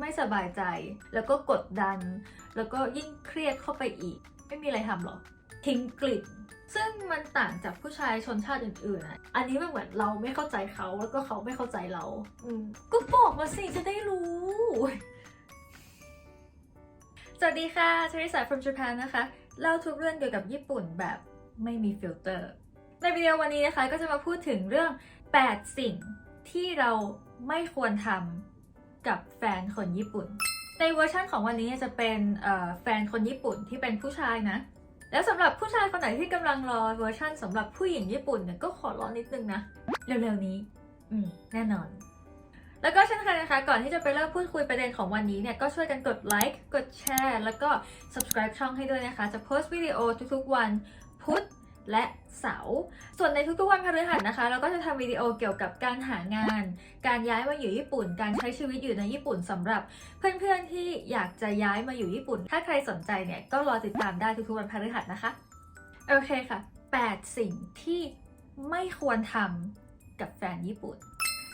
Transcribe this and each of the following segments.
ไม่สบายใจ แล้วก็กดดัน แล้วก็ยิ่งเครียดเข้าไปอีก ไม่มีอะไรทำหรอกทิ้งกลิ่นซึ่งมันต่างจากผู้ชายชนชาติอื่นๆอะ อันนี้มันเหมือนเราไม่เข้าใจเขาแล้วก็เขาไม่เข้าใจเรา อืมก็บอกมาสิจะได้รู้ สวัสดีค่ะชริสา from Japan นะคะ เล่าทุกเรื่องเกี่ยวกับญี่ปุ่นแบบไม่มีฟิลเตอร์ ในวิดีโอวันนี้นะคะก็จะมาพูดถึงเรื่อง 8 สิ่งที่เราไม่ควรทำ กับแฟนคนญี่ปุ่น ในเวอร์ชั่นของวันนี้จะเป็นแฟนคนญี่ปุ่นที่เป็นผู้ชายนะ แล้วสำหรับผู้ชายคนไหนที่กำลังรอเวอร์ชั่นสำหรับผู้หญิงญี่ปุ่นเนี่ยก็ขอรอนิดนึงนะ เร็วๆนี้ อืม แน่นอนแล้วก็เช่นเคยนะคะ ก่อนที่จะไปเริ่มพูดคุยประเด็นของวันนี้เนี่ย ก็ช่วยกันกดไลค์ กดแชร์ แล้วก็ subscribe ช่องให้ด้วยนะคะ จะโพสต์วิดีโอทุกๆวันพุธ และเสาร์ส่วนในทุกๆวันพฤหัสนะคะ เราก็จะทำวิดีโอเกี่ยวกับการหางาน การย้ายมาอยู่ญี่ปุ่น การใช้ชีวิตอยู่ในญี่ปุ่นสำหรับ เพื่อนๆที่อยากจะย้ายมาอยู่ญี่ปุ่น ถ้าใครสนใจเนี่ยก็รอติดตามได้ทุกๆวันพฤหัสนะคะโอเคค่ะ 8 สิ่งที่ไม่ควรทำกับแฟนญี่ปุ่น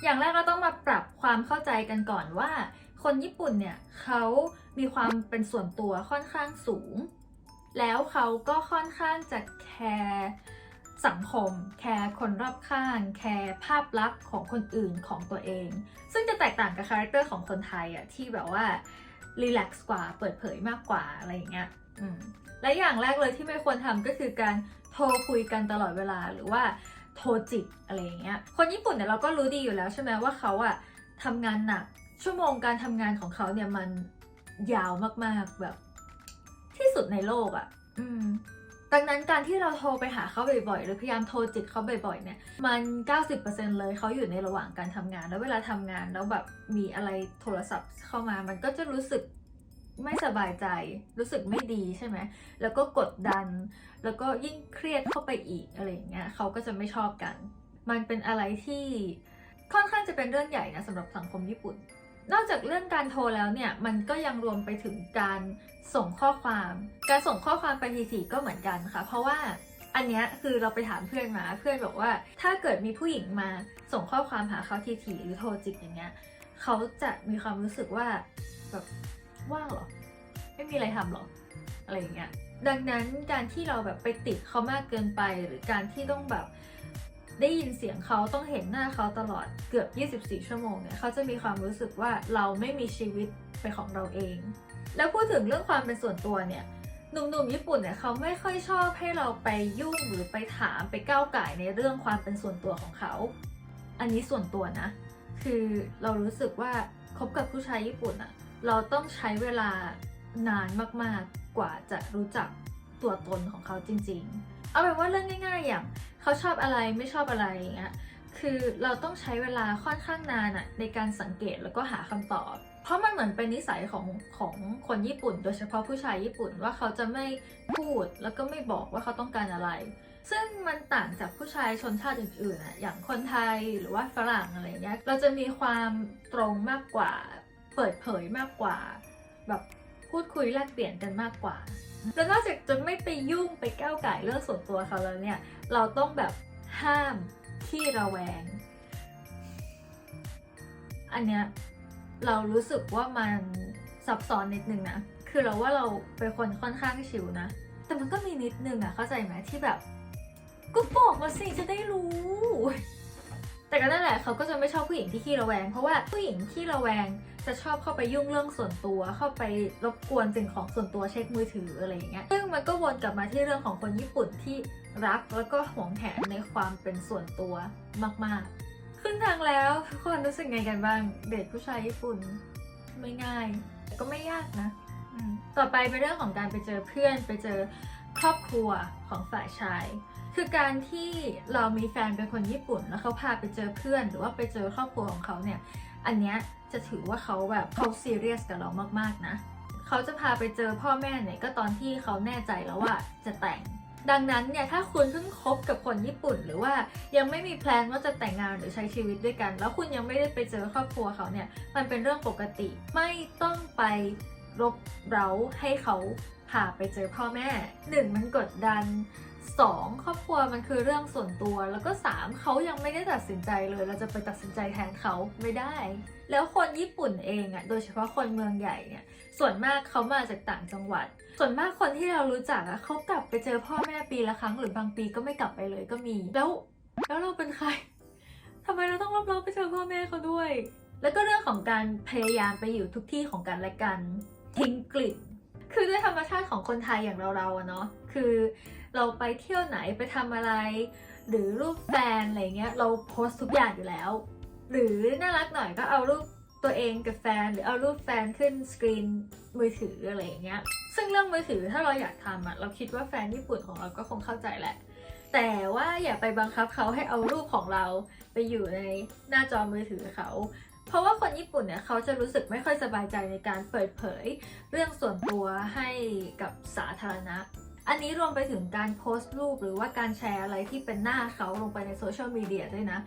อย่างแรกเราต้องมาปรับความเข้าใจกันก่อนว่า คนญี่ปุ่นเนี่ยเขามีความเป็นส่วนตัวค่อนข้างสูง แล้วเขาก็ค่อนข้างจะแคร์สังคม แคร์คนรอบข้าง แคร์ภาพลักษณ์ของคนอื่นของตัวเอง ซึ่งจะแตกต่างกับคาแรคเตอร์ของคนไทยอะที่แบบว่ารีแลกซ์กว่าเปิดเผยมากกว่าอะไรอย่างเงี้ยและอย่างแรกเลยที่ไม่ควรทำก็คือการโทรคุยกันตลอดเวลาหรือว่าโทรจิกอะไรอย่างเงี้ย คนญี่ปุ่นเนี่ยเราก็รู้ดีอยู่แล้วใช่ไหมว่าเขาอะทำงานหนัก ชั่วโมงการทำงานของเขาเนี่ยมันยาวมากๆแบบ สุดในโลกอะอืมดังนั้นการที่เราโทรไปหาเขาบ่อยๆ หรือพยายามโทรจิกเขาบ่อยๆ เนี่ย มัน 90%เลยเขาอยู่ในระหว่างการทำงาน แล้วเวลาทำงานแล้วแบบมีอะไรโทรศัพท์เข้ามา มันก็จะรู้สึกไม่สบายใจ รู้สึกไม่ดีใช่ไหม แล้วก็กดดัน แล้วก็ยิ่งเครียดเข้าไปอีกอะไรอย่างเงี้ยเขาก็จะไม่ชอบกัน มันเป็นอะไรที่ค่อนข้างจะเป็นเรื่องใหญ่นะสำหรับสังคมญี่ปุ่น นอกจากเรื่องการโทรแล้วเนี่ยมันก็ยังรวมไปถึงการส่งข้อความ การส่งข้อความไปทีๆก็เหมือนกันค่ะ เพราะว่าอันเนี้ยคือเราไปถามเพื่อนมาเพื่อนบอกว่า ถ้าเกิดมีผู้หญิงมาส่งข้อความหาเขาทีๆหรือโทรจิกอย่างเงี้ยเขาจะมีความรู้สึกว่าแบบว่างหรอ ไม่มีอะไรทำหรอ อะไรอย่างเงี้ยดังนั้นการที่เราแบบไปติดเขามากเกินไป หรือการที่ต้องแบบ ได้ยินเสียงเขาต้องเห็นหน้าเขาตลอดเกือบ 24 ชั่วโมงเนี่ยเขาจะมีความรู้สึกว่าเราไม่มีชีวิตเป็นของเราเอง แล้วพูดถึงเรื่องความเป็นส่วนตัวเนี่ยหนุ่มๆญี่ปุ่นเนี่ยเขาไม่ค่อยชอบให้เราไปยุ่งหรือไปถามไปก้าวไก่ในเรื่องความเป็นส่วนตัวของเขา อันนี้ส่วนตัวนะ คือเรารู้สึกว่าคบกับผู้ชายญี่ปุ่นอะเราต้องใช้เวลานานมากๆกว่าจะรู้จักตัวตนของเขาจริง ๆ เอาเป็นว่าเรื่องง่าย ๆ อย่างเขาชอบอะไรไม่ชอบอะไรอย่างเงี้ยคือเราต้องใช้เวลาค่อนข้างนานอะในการสังเกตแล้วก็หาคำตอบ เพราะมันเหมือนเป็นนิสัยของของคนญี่ปุ่น โดยเฉพาะผู้ชายญี่ปุ่นว่าเขาจะไม่พูดแล้วก็ไม่บอกว่าเขาต้องการอะไร ซึ่งมันต่างจากผู้ชายชนชาติอื่นๆอะอย่างคนไทยหรือว่าฝรั่งอะไรเงี้ยเราจะมีความตรงมากกว่า เปิดเผยมากกว่า แบบพูดคุยแลกเปลี่ยนกันมากกว่า แล้วนอกจากจะไม่ไปยุ่งไปก้าวไก่เรื่องส่วนตัวเขาแล้วเนี่ย เราต้องแบบห้ามที่ระแวง อันเนี้ยเรารู้สึกว่ามันซับซ้อนนิดนึงนะ คือเราว่าเราเป็นคนค่อนข้างชิวนะ แต่มันก็มีนิดนึงอะเข้าใจไหมที่แบบ ก็บอกมาสิจะได้รู้ แต่ก็นั่นแหละเขาก็จะไม่ชอบผู้หญิงที่ขี้ระแวง เพราะว่าผู้หญิงที่ระแวงจะชอบเข้าไปยุ่งเรื่องส่วนตัว เข้าไปรบกวนสิ่งของส่วนตัวเช็คมือถืออะไรอย่างเงี้ย ซึ่งมันก็วนกลับมาที่เรื่องของคนญี่ปุ่นที่รักแล้วก็หวงแหนในความเป็นส่วนตัวมากๆ ขึ้นทางแล้วทุกคนรู้สึกไงกันบ้าง เดทผู้ชายญี่ปุ่นไม่ง่ายแต่ก็ไม่ยากนะต่อไปเป็นเรื่องของการไปเจอเพื่อนไปเจอครอบครัวของฝ่ายชาย คือการที่เรามีแฟนเป็นคนญี่ปุ่น แล้วเขาพาไปเจอเพื่อน หรือว่าไปเจอครอบครัวของเขาเนี่ย อันเนี้ยจะถือว่าเขาแบบเขาซีเรียสกับเรามากๆนะ เขาจะพาไปเจอพ่อแม่เนี่ยก็ตอนที่เขาแน่ใจแล้วว่าจะแต่ง ดังนั้นเนี่ยถ้าคุณเพิ่งคบกับคนญี่ปุ่น หรือว่ายังไม่มีแพลนว่าจะแต่งงานหรือใช้ชีวิตด้วยกัน แล้วคุณยังไม่ได้ไปเจอครอบครัวเขาเนี่ย มันเป็นเรื่องปกติ ไม่ต้องไปรบเร้าให้เขา พาไปเจอพ่อแม่หนึ่งมันกดดัน 2. ครอบครัวมันคือเรื่องส่วนตัวแล้วก็ 3. เขายังไม่ได้ตัดสินใจเลย เราจะไปตัดสินใจแทนเขาไม่ได้ แล้วคนญี่ปุ่นเองอะ่ะโดยเฉพาะคนเมืองใหญ่เนี่ยส่วนมากเขามาจากต่างจังหวัด ส่วนมากคนที่เรารู้จักอะเขากลับไปเจอพ่อแม่ปีละครั้งหรือบางปีก็ไม่กลับไปเลยก็มี แล้วแล้วเราเป็นใครทำไมเราต้องรับเราไปเจอพ่อแม่เขาด้วย แล้วก็เรื่องของการพยายามไปอยู่ทุกที่ของกันและกันทิ้งกลิ่น คือด้วยธรรมชาติของคนไทยอย่างเราๆอะเนาะคือเราไปเที่ยวไหนไปทำอะไร หรือรูปแฟนอะไรเงี้ยเราโพสต์ทุกอย่างอยู่แล้ว หรือน่ารักหน่อยก็เอารูปตัวเองกับแฟนหรือเอารูปแฟนขึ้นสกรีนมือถืออะไรอย่างเงี้ย ซึ่งเรื่องมือถือถ้าเราอยากทำอะเราคิดว่าแฟนญี่ปุ่นของเราก็คงเข้าใจแหละ แต่ว่าอย่าไปบังคับเขาให้เอารูปของเราไปอยู่ในหน้าจอมือถือเขา เพราะว่าคนญี่ปุ่นเนี่ยเขาจะรู้สึกไม่ค่อยสบายใจในการเปิดเผย เรื่องส่วนตัวให้กับสาธารณะ อันนี้รวมไปถึงการโพสต์รูปหรือว่าการแชร์อะไรที่เป็นหน้าเขาลงไปในโซเชียลมีเดียด้วยนะ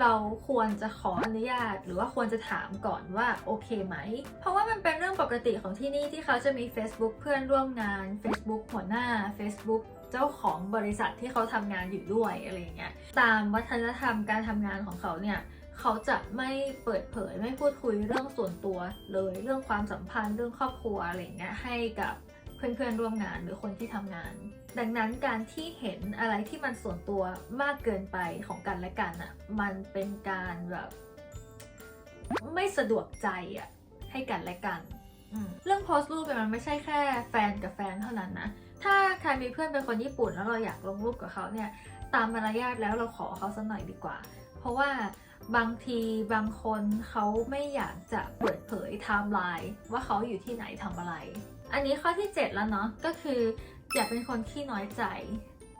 เราควรจะขออนุญาต หรือว่าควรจะถามก่อนว่าโอเคไหม เพราะว่ามันเป็นเรื่องปกติของที่นี่ที่เขาจะมี Facebook เพื่อนร่วมงาน Facebook หัวหน้า Facebook เจ้าของบริษัทที่เขาทำงานอยู่ด้วยอะไรอย่างเงี้ย ตามวัฒนธรรมการทำงานของเขาเนี่ย เขาจะไม่เปิดเผยไม่พูดคุยเรื่องส่วนตัวเลย เรื่องความสัมพันธ์เรื่องครอบครัวอะไรเงี้ยให้กับเพื่อนๆร่วมงานหรือคนที่ทำงาน ดังนั้นการที่เห็นอะไรที่มันส่วนตัวมากเกินไปของกันและกันอะ่ะมันเป็นการแบบไม่สะดวกใจอะ่ะให้กันและกัน เรื่องโพสต์รูปเนี่ยมันไม่ใช่แค่แฟนกับแฟนเท่านั้นนะถ้าใครมีเพื่อนเป็นคนญี่ปุ่นแล้วเราอยากลงรูปกับเขาเนี่ยตามมารยาทแล้วเราขอเขาสักหน่อยดีกว่า เพราะว่า บางทีบางคนเขาไม่อยากจะเปิดเผยไทม์ไลน์ว่าเขาอยู่ที่ไหนทำอะไร อันนี้ข้อที่ 7 แล้วเนาะก็คืออย่าเป็นคนขี้น้อยใจ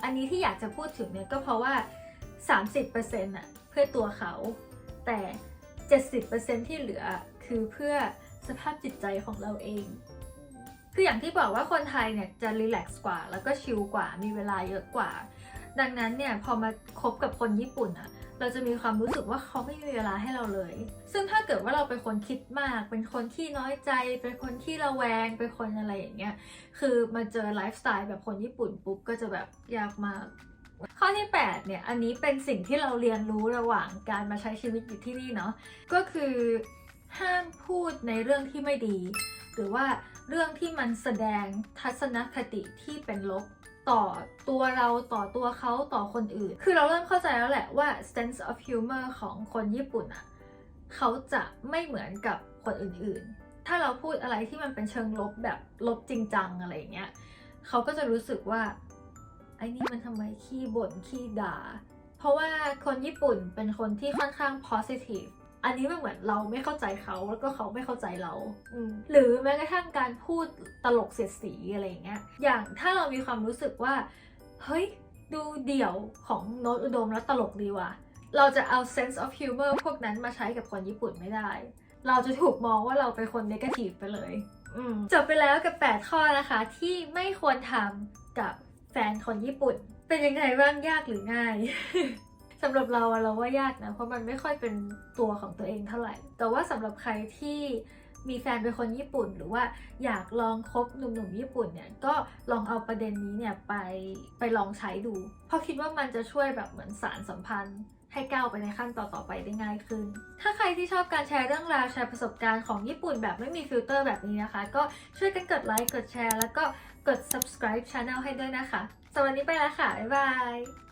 อันนี้ที่อยากจะพูดถึงเนี่ยก็เพราะว่า 30%อะเพื่อตัวเขา แต่ 70%ที่เหลือคือเพื่อสภาพจิตใจของเราเอง คืออย่างที่บอกว่าคนไทยเนี่ยจะรีแลกซ์กว่า แล้วก็ชิลกว่ามีเวลาเยอะกว่า ดังนั้นเนี่ยพอมาคบกับคนญี่ปุ่นอะ เราจะมีความรู้สึกว่าเขาไม่มีเวลาให้เราเลย ซึ่งถ้าเกิดว่าเราเป็นคนคิดมาก เป็นคนที่น้อยใจ เป็นคนที่ระแวง เป็นคนอะไรอย่างเงี้ย คือมาเจอไลฟ์สไตล์แบบคนญี่ปุ่นปุ๊บก็จะแบบยากมากข้อที่ 8 เนี่ย อันนี้เป็นสิ่งที่เราเรียนรู้ระหว่างการมาใช้ชีวิตอยู่ที่นี่เนาะ ก็คือห้ามพูดในเรื่องที่ไม่ดี หรือว่าเรื่องที่มันแสดงทัศนคติที่เป็นลบ ต่อตัวเราต่อตัวเขาต่อคนอื่น คือเราเริ่มเข้าใจแล้วแหละว่า sense of humor ของคนญี่ปุ่นอะเขาจะไม่เหมือนกับคนอื่นๆ ถ้าเราพูดอะไรที่มันเป็นเชิงลบแบบลบจริงจังอะไรอย่างเงี้ยเขาก็จะรู้สึกว่าไอ้นี่มันทำไมขี้บ่นขี้ด่า เพราะว่าคนญี่ปุ่นเป็นคนที่ค่อนข้าง positive อันนี้มันเหมือนเราไม่เข้าใจเขาแล้วก็เขาไม่เข้าใจเราอืมหรือแม้กระทั่งการพูดตลกเสียดสีอะไรอย่างเงี้ย อย่างถ้าเรามีความรู้สึกว่า เฮ้ย ดูเดี่ยวของโน้ตอุดมแล้วตลกดีว่ะ เราจะเอา sense of humor พวกนั้นมาใช้กับคนญี่ปุ่นไม่ได้ เราจะถูกมองว่าเราเป็นคน negative ไปเลยอืมจบไปแล้วกับ 8 ข้อนะคะ ที่ไม่ควรทำกับแฟนคนญี่ปุ่น เป็นยังไงบ้างยากหรือง่าย สำหรับเราอะเราว่ายากนะ เพราะมันไม่ค่อยเป็นตัวของตัวเองเท่าไหร่ แต่ว่าสำหรับใครที่มีแฟนเป็นคนญี่ปุ่น หรือว่าอยากลองคบหนุ่มๆญี่ปุ่นเนี่ยก็ลองเอาประเด็นนี้เนี่ยไปไปลองใช้ดู เพราะคิดว่ามันจะช่วยแบบเหมือนสารสัมพันธ์ให้ก้าวไปในขั้นต่อๆไปได้ง่ายขึ้น ถ้าใครที่ชอบการแชร์เรื่องราวแชร์ประสบการณ์ของญี่ปุ่นแบบไม่มีฟิลเตอร์แบบนี้นะคะ ก็ช่วยกันกดไลค์กดแชร์ แล้วก็กด subscribe channel ให้ด้วยนะคะสำหรับวันนี้ไปแล้วค่ะ บ๊ายบาย